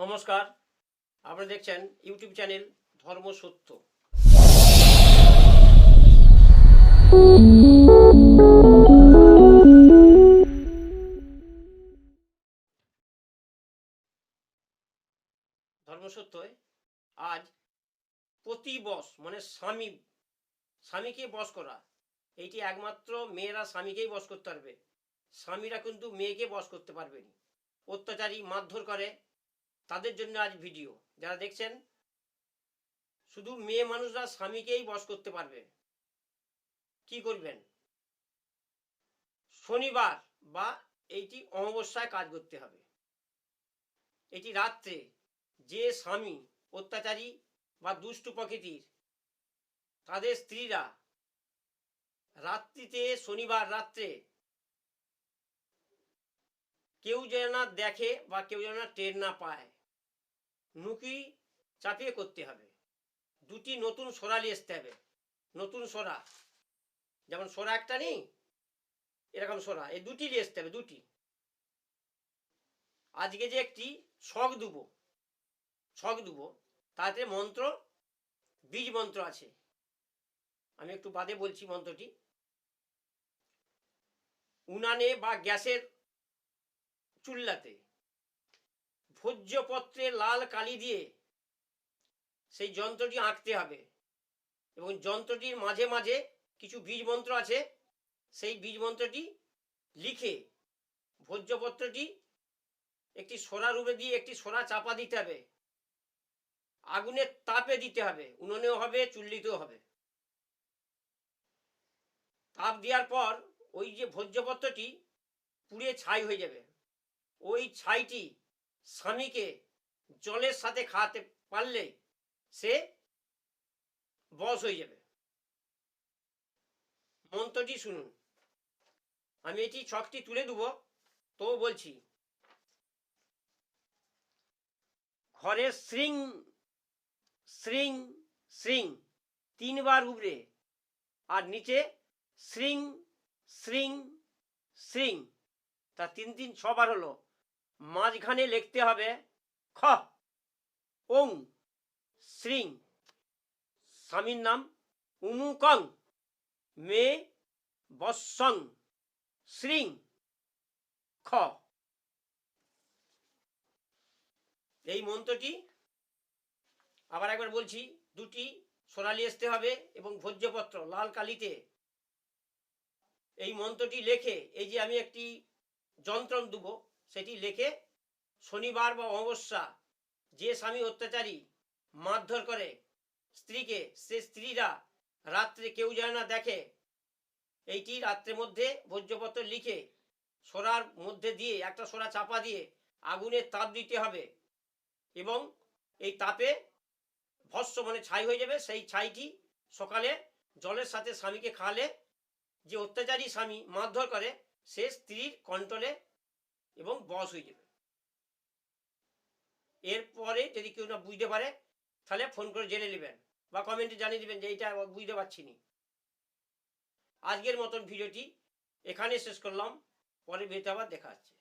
নমস্কার। আপনারা দেখছেন ইউটিউব চ্যানেল ধর্ম সত্য। ধর্ম সত্যয় আজ প্রতি বস মানে স্বামী স্বামীকে বস করা। এইটি একমাত্র মেয়েরা স্বামীকেই বস করতে পারবে। স্বামীরা কিন্তু মেয়েকে বস করতে পারবে অত্যাচারী মারধর করে তাদের জন্য আজ ভিডিও। যারা দেখছেন, শুধু মেয়ে মানুষরা স্বামীকেই বস করতে পারবে। কি করবেন? শনিবার বা এইটি অমাবস্যায় কাজ করতে হবে। এটি রাত্রে যে স্বামী অত্যাচারী বা দুষ্টু প্রকৃতির, তাদের স্ত্রীরা রাত্রিতে, শনিবার রাত্রে কেউ যেন না দেখে বা কেউ যেন না টের না পায়। নুকি চাপিয়ে করতে হবে। দুটি নতুন সরা নিয়ে আসতে হবে। নতুন সরা। যেমন সোরা একটা নেই, এরকম সোরা। এই দুটি নিয়ে আসতে হবে, দুটি। আজকে যে একটি ছক দুব ছক দুব। তাতে মন্ত্র, বীজ মন্ত্র আছে। আমি একটু বাদে বলছি মন্ত্রটি। উনানে বা গ্যাসের চুল্লাতে ভোজ্যপত্রে লাল কালি দিয়ে সেই যন্ত্রটি আঁকতে হবে। এবং যন্ত্রটির মাঝে মাঝে কিছু বীজ মন্ত্র আছে। সেই বীজ মন্ত্রটি লিখে ভোজ্যপত্রটি একটি সোরা রূপে দিয়ে একটি সোরা চাপা দিতে হবে। আগুনের তাপে দিতে হবে। উনুনেও হবে, চুল্লিতেও হবে। তাপ দেওয়ার পর ওই যে ভোজ্যপত্রটি পুড়ে ছাই হয়ে যাবে। ওই ছাইটি স্বামীকে জলের সাথে খাওয়াতে পারলে সে বশ হয়ে যাবে। মন্ত্রটি শুনুন। আমি এটি ছকটি তুলে দেবো, তো বলছি, ঘরে শ্রিং শ্রিং শ্রিং, তিনবার উপরে আর নিচে শ্রিং শ্রিং শ্রিং, তা তিন তিন, ছবার হলো। মাঝখানে লিখতে হবে খ। ওং, শ্রিং, স্বামীর নাম উমুকং, মে, বৎসং, শ্রিং। খ। এই মন্ত্রটি আবার একবার বলছি, দুটি সোনালি আসতে হবে এবং ভোজ্যপত্র লাল কালিতে। এই মন্ত্রটি লেখে, এই যে আমি একটি যন্ত্রণ দেব সেটি লেখে শনিবার বা অমাবস্যা যে স্বামী অত্যাচারী মারধর করে, স্ত্রীকে, সে স্ত্রীরা রাত্রে কেউ যায় না দেখে। এইটি রাত্রের মধ্যে ভোজ্যপত্র লিখে সোরার মধ্যে দিয়ে একটা সোরা চাপা দিয়ে আগুনের তাপ দিতে হবে এবং এই তাপে ভস্য মানে ছাই হয়ে যাবে। সেই ছাইটি সকালে জলের সাথে স্বামীকে খাওয়ালে যে অত্যাচারী স্বামী মারধর করে, সে স্ত্রীর কন্ট্রোলে এবং বস হয়ে যাবে। এরপরে যদি কেউ না বুঝতে পারে, তাহলে ফোন করে জেনে নেবেন বা কমেন্টে জানিয়ে দেবেন যে এইটা বুঝতে পারছি নি। আজকের মতন ভিডিওটি এখানে শেষ করলাম। পরে ভিডিওতে আবার দেখা হচ্ছে।